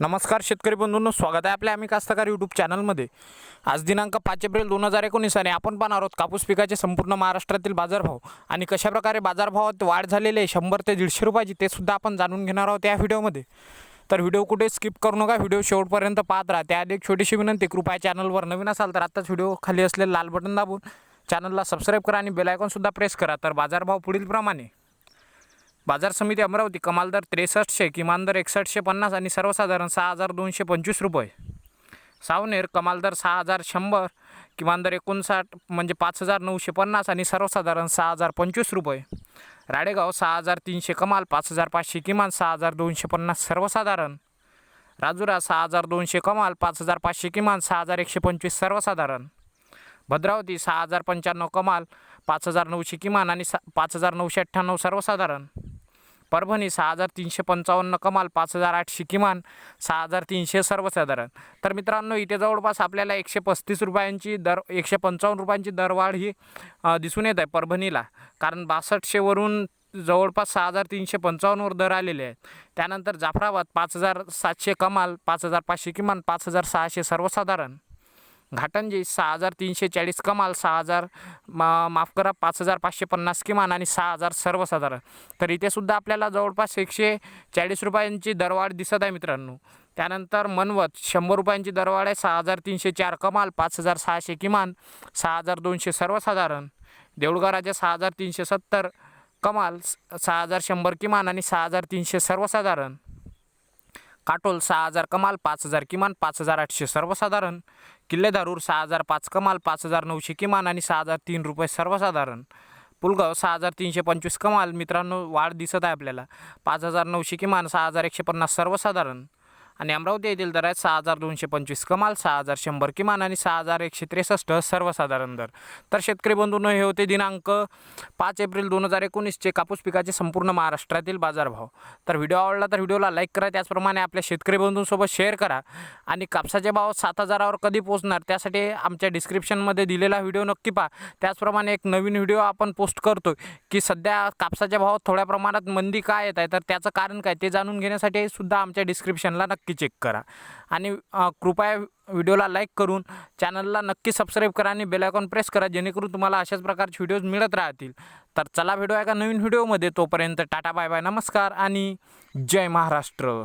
नमस्कार शेतकरी बंधूंनो स्वागत आहे आपल्या आम्ही कास्तकार यूट्यूब चॅनलमध्ये आज दिनांक पाच एप्रिल दोन हजार एकोणीस आणि आपण पाहणार आहोत कापूस पिकाचे संपूर्ण महाराष्ट्रातील बाजारभाव आणि कशाप्रकारे बाजारभावात वाढ झालेली आहे शंभर ते दीडशे रुपयाची ते सुद्धा आपण जाणून घेणार आहोत या व्हिडिओमध्ये. तर व्हिडिओ कुठे स्किप करू नका व्हिडिओ शेवटपर्यंत पाहत राहा. त्याआधी एक छोटीशी विनंती कृपया चॅनलवर नवीन असाल तर आत्ताच व्हिडिओ खाली असलेलं लाल बटन दाबून चॅनलला सबस्क्राईब करा आणि बेलायकॉनसुद्धा प्रेस करा. तर बाजारभाव पुढीलप्रमाणे. बाजार समिती अमरावती कमाल दर त्रेसष्टशे किमान दर एकसष्टशे पन्नास आणि सर्वसाधारण सहा हजार दोनशे पंचवीस रुपये. सावनेर कमाल दर सहा हजार शंभर किमान दर एकोणसाठ म्हणजे पाच हजार नऊशे पन्नास आणि सर्वसाधारण सहा हजार पंचवीस रुपये. राडेगाव सहा हजार तीनशे कमाल पाच हजार पाचशे किमान सहा हजार दोनशे पन्नास सर्वसाधारण. राजुरा सहा हजार दोनशे कमाल पाच हजार पाचशे किमान सहा हजार एकशे पंचवीस सर्वसाधारण. भद्रावती सहा हजार पंच्याण्णव कमाल पाच हजार नऊशे किमान आणि सा पाच हजार नऊशे अठ्ठ्याण्णव सर्वसाधारण. परभणी सहा हजार तीनशे पंचावन्न कमाल पाच हजार आठशे किमान सहा हजार तीनशे सर्वसाधारण. तर मित्रांनो इथे जवळपास आपल्याला एकशे पस्तीस रुपयांची दर एकशे पंचावन्न रुपयांची दरवाढ ही दिसून येत आहे परभणीला. कारण बासष्टशेवरून जवळपास सहा हजार तीनशे पंचावन्नवर दर आलेले आहेत. त्यानंतर जाफराबाद पाच हजार सातशे कमाल पाच हजार पाचशे किमान पाच हजार सहाशे सर्वसाधारण. घाटंजी सहा हजार तीनशे चाळीस कमाल सहा हजार मा माफ करा पाच हजार पाचशे पन्नास किमान आणि सहा हजार सर्वसाधारण. तर इथेसुद्धा आपल्याला जवळपास एकशे चाळीस रुपयांची दरवाढ दिसत आहे मित्रांनो. त्यानंतर मनवत शंभर रुपयांची दरवाढ आहे सहा हजार तीनशे चार कमाल पाच हजार सहाशे किमान सहा हजार दोनशे सर्वसाधारण. देऊळगाव राजा सहा हजार तीनशे सत्तर कमाल स- सहा हजार शंभर किमान आणि सहा हजार तीनशे सर्वसाधारण. काटोल सहा हजार कमाल पाच हजार किमान पाच हजार आठशे सर्वसाधारण. किल्लेधारूर सहा हजार पाच कमाल पाच हजार नऊशे किमान आणि सहा हजार तीन रुपये सर्वसाधारण. पुलगाव सहा हजार तीनशे पंचवीस कमाल. मित्रांनो वाढ दिसत आहे आपल्याला. पाच हजार नऊशे किमान सहा हजार एकशे पन्नास सर्वसाधारण. आणि अमरावती येथील दर आहेत सहा हजार दोनशे पंचवीस कमाल सहा हजार शंभर किमान आणि सहा हजार एकशे त्रेसष्ट सर्वसाधारण दर. तर शेतकरी बंधूंनो हे होते दिनांक पाच एप्रिल दोन हजार एकोणीसचे कापूस पिकाचे संपूर्ण महाराष्ट्रातील बाजारभाव. तर व्हिडिओ आवडला तर व्हिडिओला लाईक करा त्याचप्रमाणे आपल्या शेतकरी बंधूंसोबत शेअर करा. आणि कापसाचे भाव सात हजारावर कधी पोहोचणार त्यासाठी आमच्या डिस्क्रिप्शनमध्ये दिलेला व्हिडिओ नक्की पहा. त्याचप्रमाणे एक नवीन व्हिडिओ आपण पोस्ट करतो की सध्या कापसाच्या भावात थोड्या प्रमाणात मंदी काय येत आहे तर त्याचं कारण काय ते जाणून घेण्यासाठी सुद्धा आमच्या डिस्क्रिप्शनला नक्की नक्की चेक करा. आणि कृपया व्हिडिओला लाईक करून चॅनलला नक्की सबस्क्राईब करा आणि बेलायकॉन प्रेस करा जेणेकरून तुम्हाला अशाच प्रकारचे व्हिडिओज मिळत राहतील. तर चला व्हिडिओ एका नवीन व्हिडिओमध्ये तोपर्यंत टाटा बाय बाय नमस्कार आणि जय महाराष्ट्र.